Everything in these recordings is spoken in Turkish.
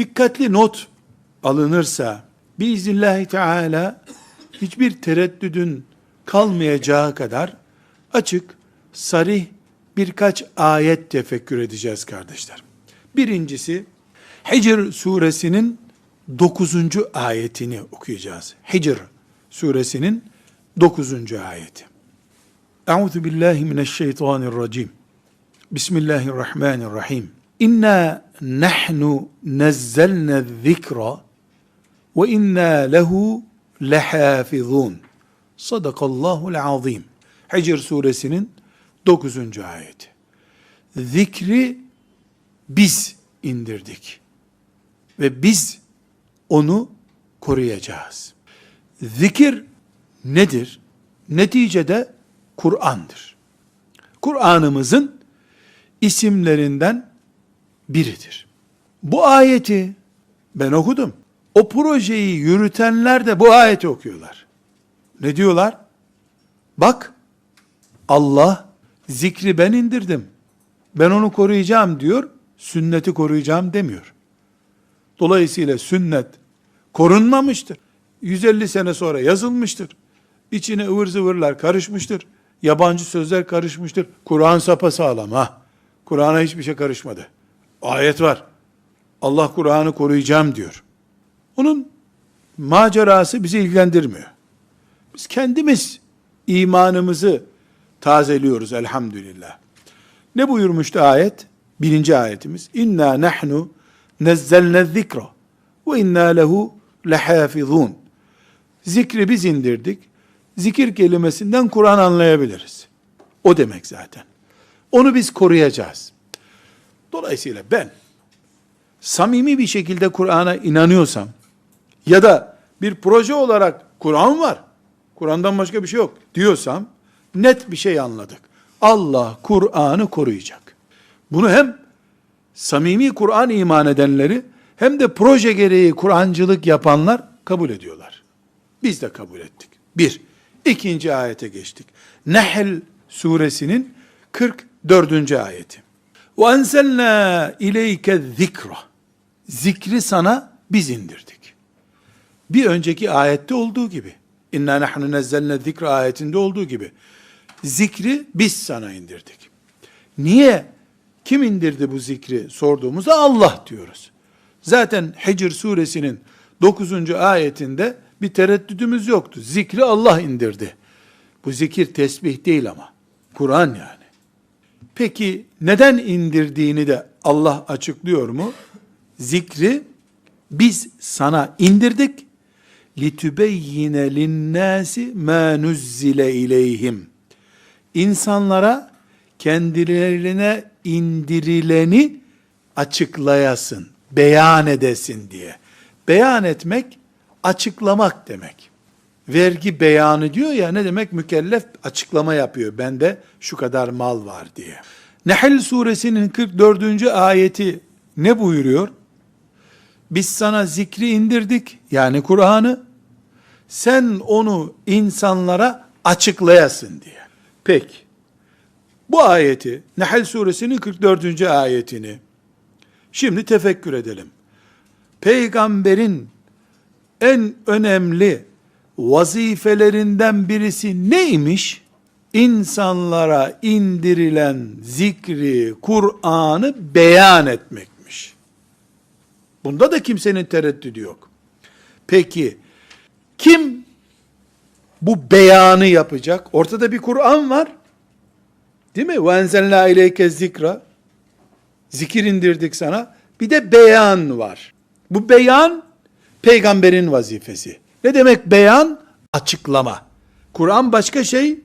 dikkatli not alınırsa biiznillahü teala hiçbir tereddüdün kalmayacağı kadar açık, sarih birkaç ayet tefekkür edeceğiz kardeşler. Birincisi Hicr suresinin 9. ayetini okuyacağız. Hicr suresinin 9. ayeti. Euzu billahi mineşşeytanirracim. Bismillahirrahmanirrahim. İnna nahnu nazzalna zikra ve inna lehu lehafizun. Sadakallahul azim. Hicr suresinin 9. ayeti. Zikri biz indirdik. Ve biz onu koruyacağız. Zikir nedir? Neticede Kur'an'dır. Kur'an'ımızın isimlerinden biridir. Bu ayeti ben okudum. O projeyi yürütenler de bu ayeti okuyorlar. Ne diyorlar? Bak Allah zikri ben indirdim. Ben onu koruyacağım diyor. Sünneti koruyacağım demiyor. Dolayısıyla sünnet korunmamıştır. 150 sene sonra yazılmıştır. İçine ıvır zıvırlar karışmıştır. Yabancı sözler karışmıştır. Kur'an sapasağlam ha. Kur'an'a hiçbir şey karışmadı. Ayet var. Allah Kur'an'ı koruyacağım diyor. Onun macerası bizi ilgilendirmiyor. Biz kendimiz imanımızı tazeliyoruz elhamdülillah. Ne buyurmuştu ayet? Birinci ayetimiz. İnna nahnu nezzelne zikra ve inna lehu lehafizun. Zikri biz indirdik. Zikir kelimesinden Kur'an anlayabiliriz. O demek zaten. Onu biz koruyacağız. Dolayısıyla ben samimi bir şekilde Kur'an'a inanıyorsam ya da bir proje olarak Kur'an var, Kur'an'dan başka bir şey yok diyorsam net bir şey anladık. Allah Kur'an'ı koruyacak. Bunu hem samimi Kur'an iman edenleri hem de proje gereği Kur'ancılık yapanlar kabul ediyorlar. Biz de kabul ettik. Bir. ikinci ayete geçtik. Nehl suresinin 44. ayeti. Ve enselna ileyke zikra. Zikri sana biz indirdik. Bir önceki ayette olduğu gibi. İnna nahnu nezzelne zikra ayetinde olduğu gibi. Zikri biz sana indirdik. Niye? Kim indirdi bu zikri sorduğumuzda Allah diyoruz. Zaten Hicr suresinin 9. ayetinde bir tereddüdümüz yoktu. Zikri Allah indirdi. Bu zikir tesbih değil ama. Kur'an yani. Peki neden indirdiğini de Allah açıklıyor mu? Zikri biz sana indirdik. لِتُبَيِّنَ لِلنَّاسِ مَا نُزِّلَ اِلَيْهِمْ İnsanlara kendilerine indirileni açıklayasın, beyan edesin diye. Beyan etmek, açıklamak demek. Vergi beyanı diyor ya ne demek mükellef açıklama yapıyor. Bende şu kadar mal var diye. Nehl suresinin 44. ayeti ne buyuruyor? Biz sana zikri indirdik yani Kur'an'ı. Sen onu insanlara açıklayasın diye. Peki. Bu ayeti Nehl suresinin 44. ayetini şimdi tefekkür edelim. Peygamberin en önemli vazifelerinden birisi neymiş? İnsanlara indirilen zikri, Kur'an'ı beyan etmekmiş. Bunda da kimsenin tereddüdü yok. Peki kim bu beyanı yapacak? Ortada bir Kur'an var. Değil mi? Enzelna ileyke zikra. Zikir indirdik sana. Bir de beyan var. Bu beyan peygamberin vazifesi. Ne demek beyan? Açıklama. Kur'an başka şey.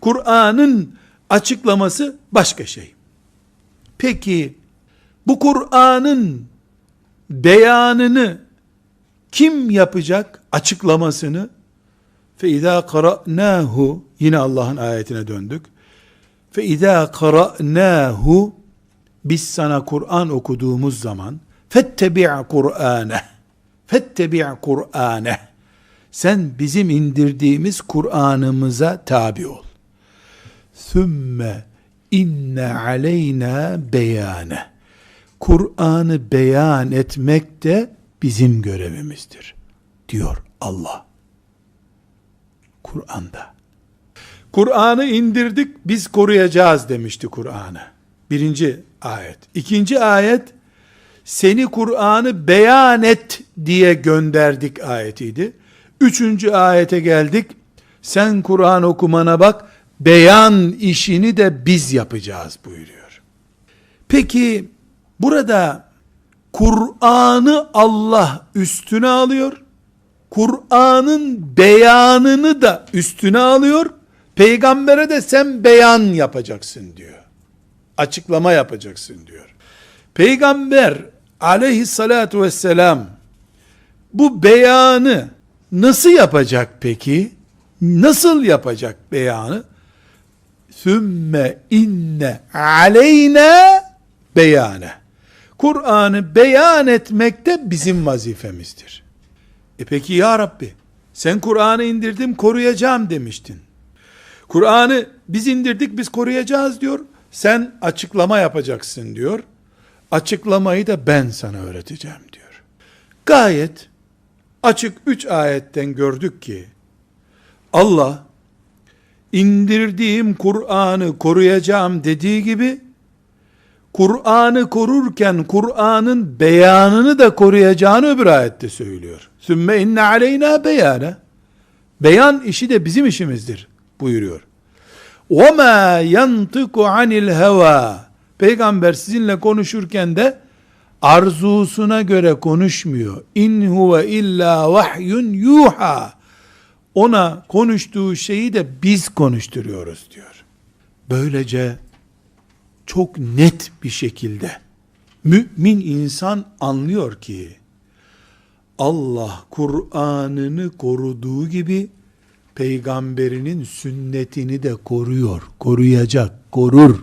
Kur'an'ın açıklaması başka şey. Peki bu Kur'an'ın beyanını kim yapacak? Açıklamasını فَاِذَا قَرَأْنَاهُ Yine Allah'ın ayetine döndük. فَاِذَا قَرَأْنَاهُ Biz sana Kur'an okuduğumuz zaman فَاتَّبِعْ قُرْآنَهِ فَاتَّبِعْ قُرْآنَهِ sen bizim indirdiğimiz Kur'an'ımıza tabi ol. ثُمَّ inne aleyna beyane. Kur'an'ı beyan etmek de bizim görevimizdir diyor Allah. Kur'an'da. Kur'an'ı indirdik biz koruyacağız demişti Kur'an'ı. Birinci ayet. İkinci ayet seni Kur'an'ı beyan et diye gönderdik ayetiydi. Üçüncü ayete geldik. Sen Kur'an okumana bak, beyan işini de biz yapacağız buyuruyor. Peki burada Kur'an'ı Allah üstüne alıyor. Kur'an'ın beyanını da üstüne alıyor. Peygambere de sen beyan yapacaksın diyor. Açıklama yapacaksın diyor. Peygamber aleyhissalatu vesselam bu beyanı nasıl yapacak peki? Nasıl yapacak beyanı? Sümme inne aleyna beyane. Kur'an'ı beyan etmek de bizim vazifemizdir. E peki ya Rabbi, sen Kur'an'ı indirdim koruyacağım demiştin. Kur'an'ı biz indirdik biz koruyacağız diyor. Sen açıklama yapacaksın diyor. Açıklamayı da ben sana öğreteceğim diyor. Gayet açık üç ayetten gördük ki Allah indirdiğim Kur'an'ı koruyacağım dediği gibi Kur'an'ı korurken Kur'an'ın beyanını da koruyacağını öbür ayette söylüyor. Sümme inne aleyna beyane. Beyan işi de bizim işimizdir buyuruyor. وَمَا يَنْطِقُ عَنِ الْهَوَى Peygamber sizinle konuşurken de arzusuna göre konuşmuyor. İn huve illa vahyun yuha. Ona konuştuğu şeyi de biz konuşturuyoruz diyor. Böylece çok net bir şekilde mümin insan anlıyor ki Allah Kur'an'ını koruduğu gibi peygamberinin sünnetini de koruyor, koruyacak, korur.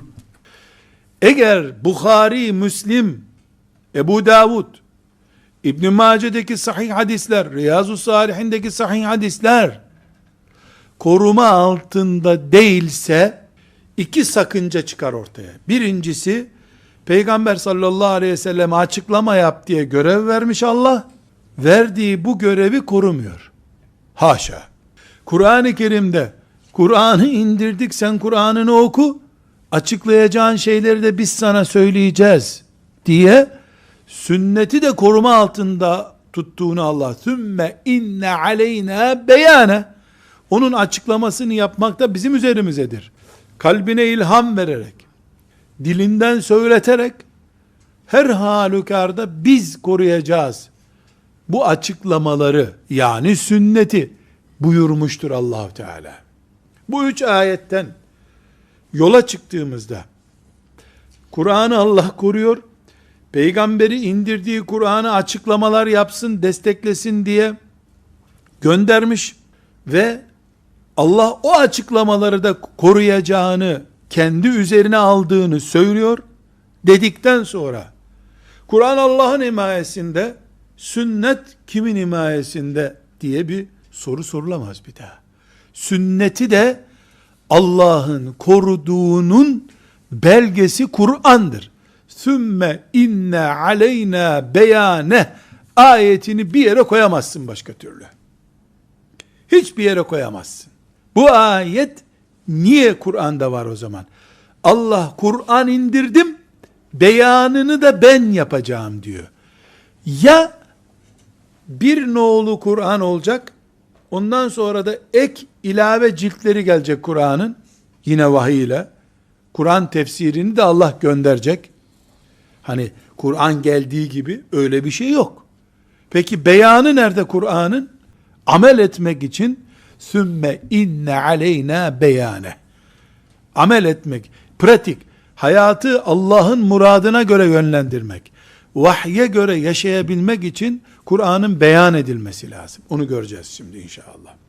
Eğer Bukhari, Müslim, Ebu Davud, İbn Mace'deki sahih hadisler, Riyazu Salihindeki sahih hadisler koruma altında değilse iki sakınca çıkar ortaya. Birincisi Peygamber sallallahu aleyhi ve sellem açıklama yap diye görev vermiş Allah. Verdiği bu görevi korumuyor. Haşa. Kur'an-ı Kerim'de Kur'an'ı indirdik sen Kur'an'ını oku açıklayacağın şeyleri de biz sana söyleyeceğiz diye sünneti de koruma altında tuttuğunu Allah sümme inne aleyna beyane onun açıklamasını yapmak da bizim üzerimizedir. Kalbine ilham vererek, dilinden söyleterek, her halükarda biz koruyacağız. Bu açıklamaları yani sünneti buyurmuştur allah Teala. Bu üç ayetten yola çıktığımızda Kur'an'ı Allah koruyor, peygamberi indirdiği Kur'an'ı açıklamalar yapsın, desteklesin diye göndermiş ve Allah o açıklamaları da koruyacağını kendi üzerine aldığını söylüyor dedikten sonra Kur'an Allah'ın himayesinde sünnet kimin himayesinde diye bir soru sorulamaz bir daha. Sünneti de Allah'ın koruduğunun belgesi Kur'an'dır. Sümme inne aleyna beyane ayetini bir yere koyamazsın başka türlü. Hiçbir yere koyamazsın. Bu ayet niye Kur'an'da var o zaman? Allah Kur'an indirdim, beyanını da ben yapacağım diyor. Ya bir nolu Kur'an olacak, ondan sonra da ek ilave ciltleri gelecek Kur'an'ın, yine vahiy ile, Kur'an tefsirini de Allah gönderecek. Hani Kur'an geldiği gibi öyle bir şey yok. Peki beyanı nerede Kur'an'ın? Amel etmek için sümme inne aleyna beyane. Amel etmek, pratik, hayatı Allah'ın muradına göre yönlendirmek, vahye göre yaşayabilmek için Kur'an'ın beyan edilmesi lazım. Onu göreceğiz şimdi inşallah.